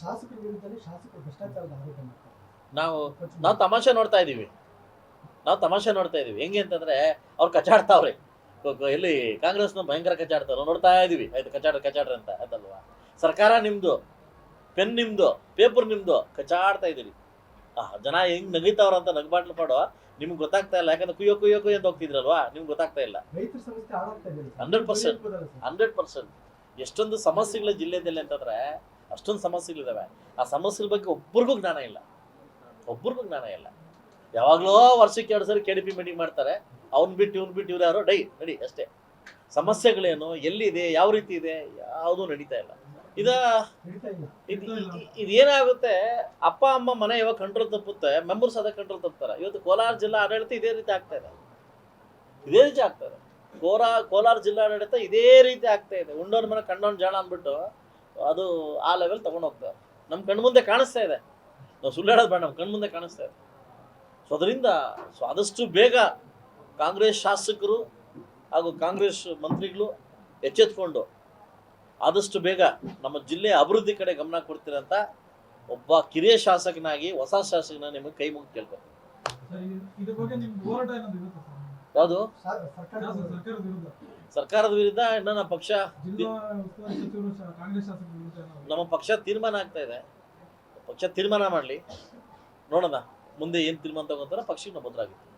ಶಾಸಕರ ವಿರುದ್ಧನೇ ಶಾಸಕರು ಭ್ರಷ್ಟಾಚಾರದ ಆರೋಪ ಮಾಡ್ತಾರೆ. ನಾವು ನಾವು ತಮಾಷೆ ನೋಡ್ತಾ ಇದೀವಿ ನಾವು ತಮಾಷೆ ನೋಡ್ತಾ ಇದೀವಿ ಹೆಂಗೆ ಅಂತಂದ್ರೆ ಅವ್ರು ಕಚಾಡ್ತಾವ್ರಿ. ಎಲ್ಲಿ ಕಾಂಗ್ರೆಸ್ನ ಭಯಂಕರ ಕಚಾಡ್ತಾರೆ ನೋಡ್ತಾ ಇದೀವಿ ಆಯ್ತು ಕಚಾಡ್ರಿ ಕಚಾಡ್ರಿ ಅಂತ. ಅದಲ್ವಾ? ಸರ್ಕಾರ ನಿಮ್ದು ಪೆನ್ ನಿಮ್ದು ಪೇಪರ್ ನಿಮ್ದು. ಕಚಾಡ್ತಾ ಇದೀರಿ ಆ ಜನ ಹೆಂಗ್ ನಗಿತಾವ್ರ ಅಂತ ನಗಬಾಟ್ಲು ಮಾಡೋ ನಿಮ್ಗೆ ಗೊತ್ತಾಗ್ತಾ ಇಲ್ಲ. ಯಾಕಂದ್ರೆ ಕುಯ್ಯೋ ಕುಯ್ಯೋ ಕುಯ್ಯೋ ಅಂತ ಹೋಗ್ತಿದ್ರಲ್ವಾ? ನಿಮ್ಗೆ ಗೊತ್ತಾಗ್ತಾ ಇಲ್ಲ. Hundred percent. ಹಾಳಾಗ್ತಾ 100% hundred percent. ಎಷ್ಟೊಂದು ಸಮಸ್ಯೆಗಳ ಜಿಲ್ಲೆದಲ್ಲಿ ಅಂತಂದ್ರೆ ಅಷ್ಟೊಂದು ಸಮಸ್ಯೆಗಳಿದಾವೆ ಆ ಸಮಸ್ಯೆಗಳ ಬಗ್ಗೆ ಒಬ್ಬರಿಗೂ ಜ್ಞಾನ ಇಲ್ಲ. ಒಬ್ಬರಿಗೂ ಜ್ಞಾನ ಇಲ್ಲ. ಯಾವಾಗಲೋ ವರ್ಷಕ್ಕೆ ಎರಡು ಸರಿ ಕೆ ಡಿ ಮೀಟಿಂಗ್ ಮಾಡ್ತಾರೆ. ಅವ್ನು ಬಿಟ್ಟು ಇವ್ನು ಬಿಟ್ಟು ಇವ್ರು ಯಾರೋ ಡೈ ನಡಿ, ಅಷ್ಟೇ. ಸಮಸ್ಯೆಗಳೇನು, ಎಲ್ಲಿದೆ, ಯಾವ ರೀತಿ ಇದೆ, ಯಾವುದೂ ನಡೀತಾ ಇಲ್ಲ. ಇದ ಇದೇನಾಗುತ್ತೆ ಅಪ್ಪ, ಅಮ್ಮ, ಮನೆ ಇವಾಗ ಕಂಟ್ರೋಲ್ ತಪ್ಪುತ್ತೆ ಮೆಂಬರ್ಸ್ ಅದ ಕಂಟ್ರೋಲ್ ತಪ್ತಾರೆ. ಇವತ್ತು ಕೋಲಾರ ಜಿಲ್ಲಾ ಆಡಳಿತ ಇದೇ ರೀತಿ ಆಗ್ತಾ ಇದೆ. ಇದೇ ರೀತಿ ಆಗ್ತಾ ಇದೆ. ಕೋಲಾರ ಜಿಲ್ಲಾ ಆಡಳಿತ ಇದೇ ರೀತಿ ಆಗ್ತಾ ಇದೆ. ಉಂಡೋನ್ ಮನೆ ಕಂಡೋನ್ ಜಾಣ ಅಂದ್ಬಿಟ್ಟು ಅದು ಆ ಲೆವೆಲ್ ತಗೊಂಡು ಹೋಗ್ತಾರೆ ನಮ್ಮ ಕಣ್ಮುಂದೆ ಕಾಣಿಸ್ತಾ ಇದೆ. ನಾವು ಸುಳ್ಳಾಡೋದು ಹೇಳೋದು ಬೇಡ ನಮ್ಮ ಕಣ್ಮುಂದೆ ಕಾಣಿಸ್ತಾ ಇದೆ. ಸೊ ಅದರಿಂದ ಸೊ ಆದಷ್ಟು ಬೇಗ ಕಾಂಗ್ರೆಸ್ ಶಾಸಕರು ಹಾಗೂ ಕಾಂಗ್ರೆಸ್ ಮಂತ್ರಿಗಳು ಎಚ್ಚೆತ್ಕೊಂಡು ಆದಷ್ಟು ಬೇಗ ನಮ್ಮ ಜಿಲ್ಲೆ ಅಭಿವೃದ್ಧಿ ಕಡೆ ಗಮನ ಕೊಡ್ತೀರಂತ ಒಬ್ಬ ಕಿರಿಯ ಶಾಸಕನಾಗಿ ಹೊಸ ಶಾಸಕನ ನಿಮಗೆ ಕೈ ಮುಗಿದು ಕೇಳ್ಕೊತೀನಿ ಸರ್ ಯಾವುದು? ಸರ್ಕಾರದ ವಿರುದ್ಧ ಇನ್ನ ನಮ್ಮ ಪಕ್ಷ ನಮ್ಮ ಪಕ್ಷ ತೀರ್ಮಾನ ಆಗ್ತಾ ಇದೆ. ಪಕ್ಷ ತೀರ್ಮಾನ ಮಾಡಲಿ. ನೋಡೋಣ. ಮುಂದೆ ಏನು ತೀರ್ಮಾನ ತಗೊಂತಾರ ಪಕ್ಷಕ್ಕೆ ನಾವು ಬದ್ರಾಗಿತ್ತು